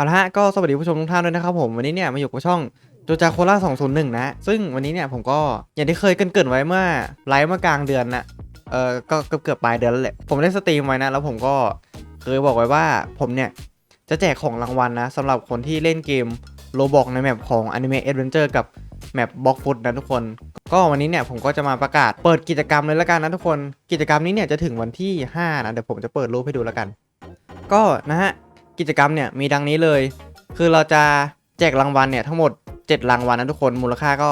เอาละฮะก็สวัสดีผู้ชมทุกท่านด้วยนะครับผมวันนี้เนี่ยมาอยู่กับช่องโจจาโคล่า201 นะ ซึ่งวันนี้เนี่ยผมก็อย่างที่เคยเกินๆไว้เมื่อไลฟ์เมื่อกลางเดือนนะเออก็เกือบเกือบปลายเดือนแล้วแหละผมได้สตรีมไว้นะ แล้วผมก็เคยบอกไว้ว่าผมเนี่ยจะแจกของรางวัลนะสำหรับคนที่เล่นเกมโลบอกในแมปของ Anime Adventure กับแมปบล็อกฟุตนะทุกคน ก็วันนี้เนี่ยผมก็จะมาประกาศเปิดกิจกรรมเลยละกันนะทุกคน กิจกรรมนี้เนี่ยจะถึงวันที่ 5 นะ เดี๋ยวผมจะเปิดรูปให้ดูล้วกัน ก็นะฮะ กิจกรรมเนี่ยมีดังนี้เลย คือเราจะแจกรางวัลเนี่ยทั้งหมด 7 รางวัลนะทุกคนมูลค่าก็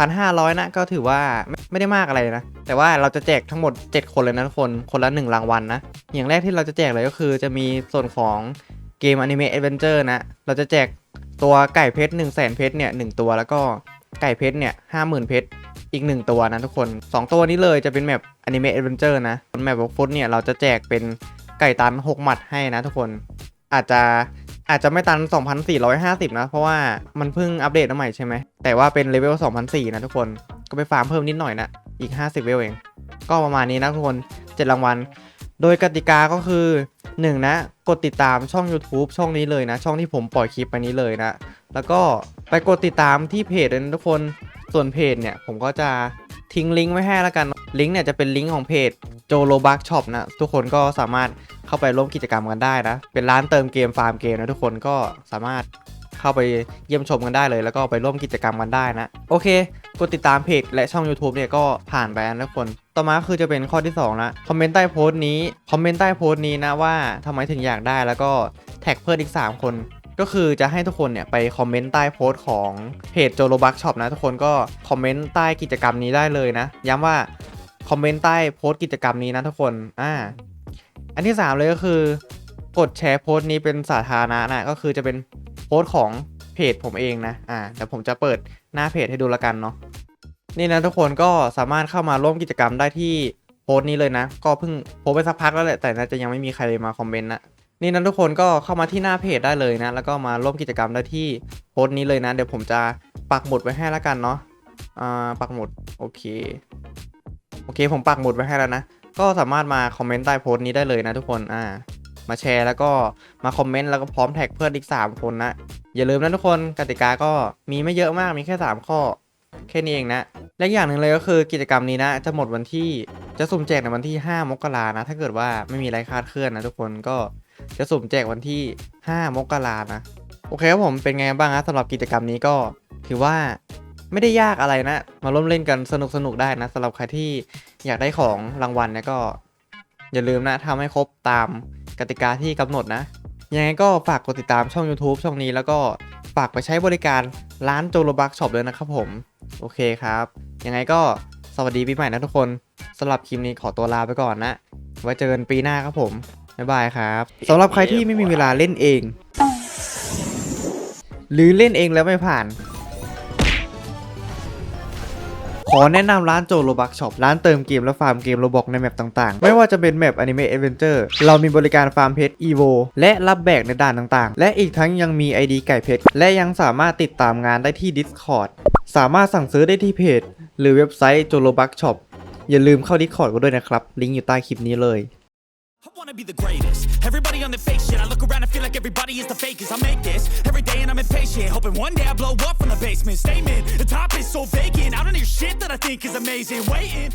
1,500นะก็ถือว่าไม่ไม่ได้มากอะไรนะ แต่ว่าเราจะแจกทั้งหมด 7 คนเลยนะทุกคนคนละ 1 รางวัลนะ อย่างแรกที่เราจะแจกเลยก็คือจะมีส่วนของเกม Anime Adventure นะ เราจะแจกตัวไก่เพชร1 0 0 0 0แสนเพชรเนี่ยหตัวแล้วก็ไก่เพชรเนี่ย50,000เพชรอีก 1 ตัวนะทุกคน 2 ตัวนี้เลยจะเป็นแมป Anime Adventure นะแมปบอกฟุตเนี่ยเราจะแจกเป็นไก่ตัน 6 หมัดให้นะทุกคน อาจจะอาจจะไม่ตัน 2,450 นะ เพราะว่ามันเพิ่งอัปเดตมาใหม่ใช่ไหม แต่ว่าเป็นเลเวล2,400นะทุกคน ก็ไปฟาร์มเพิ่มนิดหน่อยนะ อีก 50 เวลเอง ก็ประมาณนี้นะทุกคน 7 รางวัล โดยกติกาก็คือ 1 นะ กดติดตามช่อง YouTube ช่องนี้เลยนะ ช่องที่ผมปล่อยคลิปไปนี้เลยนะ แล้วก็ไปกดติดตามที่เพจเลยนะทุกคน ส่วนเพจเนี่ยผมก็จะทิ้งลิงก์ไว้ให้แล้วกัน ลิงก์เนี่ยจะเป็นลิงก์ของเพจโจโลบักช็อปนะ ทุกคนก็สามารถ เข้าไปร่วมกิจกรรมกันได้นะ เป็นร้านเติมเกมฟาร์มเกมนะทุกคนก็สามารถเข้าไปเยี่ยมชมกันได้เลย แล้วก็ไปร่วมกิจกรรมกันได้นะ โอเค กดติดตามเพจและช่อง YouTube เนี่ยก็ผ่านไปนะทุกคน ต่อมาคือจะเป็นข้อที่2นะคอมเมนต์ใต้โพสต์นี้คอมเมนต์ใต้โพสต์นี้นะว่าทำไมถึงอยากได้แล้วก็แท็กเพื่อนอีก 3 คนก็คือจะให้ทุกคนเนี่ยไปคอมเมนต์ใต้โพสต์ของเพจโจโลบักช็อปนะทุกคนก็คอมเมนต์ใต้กิจกรรมนี้ได้เลยนะ ย้ำว่าคอมเมนต์ใต้โพสต์กิจกรรมนี้นะทุกคนอ่า อันที่ 3 เลยก็คือกดแชร์โพสต์นี้เป็นสาธารณะนะก็คือจะเป็นโพสต์ของเพจผมเองนะอ่าเดี๋ยวผมจะเปิดหน้าเพจให้ดูละกันเนาะนี่นะทุกคนก็สามารถเข้ามาร่วมกิจกรรมได้ที่โพสต์นี้เลยนะ ก็เพิ่งโพสไปสักพักแล้วแหละแต่น่าจะยังไม่มีใครมาคอมเมนต์นะนี่นะทุกคนก็เข้ามาที่หน้าเพจได้เลยนะ แล้วก็มาร่วมกิจกรรมได้ที่โพสต์นี้เลยนะ เดี๋ยวผมจะปักหมุดไว้ให้ละกันเนาะอ่าปักหมุดโอเคโอเค ผมปักหมุดไว้ให้แล้วนะ ก็สามารถมาคอมเมนต์ใต้โพสต์นี้ได้เลยนะทุกคนอ่ามาแชร์แล้วก็มาคอมเมนต์แล้วก็พร้อมแท็กเพื่อนอีก 3 คนนะ อย่าลืมนะทุกคนกติกาก็มีไม่เยอะมากมีแค่ 3 ข้อ แค่นี้เองนะ และอีกอย่างหนึ่งเลยก็คือกิจกรรมนี้นะ จะหมดวันที่จะสุ่มแจกในวันที่ 5 มกรานะ ถ้าเกิดว่าไม่มีอะไรคาดเคลื่อนนะทุกคนก็จะสุ่มแจกวันที่ 5 มกรานะ โอเคครับผมเป็นไงบ้างนะสำหรับกิจกรรมนี้ก็ถือว่า ไม่ได้ยากอะไรนะ มาร่วมเล่นกันสนุกสนุกได้นะสำหรับใครที่อยากได้ของรางวัลเนี่ยก็ อย่าลืมนะทำให้ครบตามกติกาที่กำหนดนะ ยังไงก็ฝากกดติดตามช่อง YouTube ช่องนี้แล้วก็ฝากไปใช้บริการร้านโจโลบักช็อปเลยนะครับผม โอเคครับ ยังไงก็สวัสดีปีใหม่นะทุกคนสำหรับคลิปนี้ขอตัวลาไปก่อนนะไว้เจอกันปีหน้าครับผมบ๊ายบายครับสำหรับใครที่ไม่มีเวลาเล่นเอง หรือเล่นเองแล้วไม่ผ่าน ขอแนะนำร้านโจโลบักช็อปร้านเติมเกมและฟาร์มเกมโลบอกในแมปต่างๆ ไม่ว่าจะเป็นแมป Anime Adventure เรามีบริการฟาร์มเพชร EVO และรับแบกในด่านต่างๆ และอีกทั้งยังมี ID ไก่เพชรและยังสามารถติดตามงานได้ที่ Discord สามารถสั่งซื้อได้ที่เพจ หรือเว็บไซต์โจโลบักช็อปอย่าลืมเข้า Discord กันด้วยนะครับ ลิงก์อยู่ใต้คลิปนี้เลย I wanna be the greatest. Everybody on the fake shit. I look around and feel like everybody is the fakest. I make this every day and I'm impatient. Hoping one day I blow up from the basement. Statement. The top is so vacant. I don't hear shit that I think is amazing. Waiting.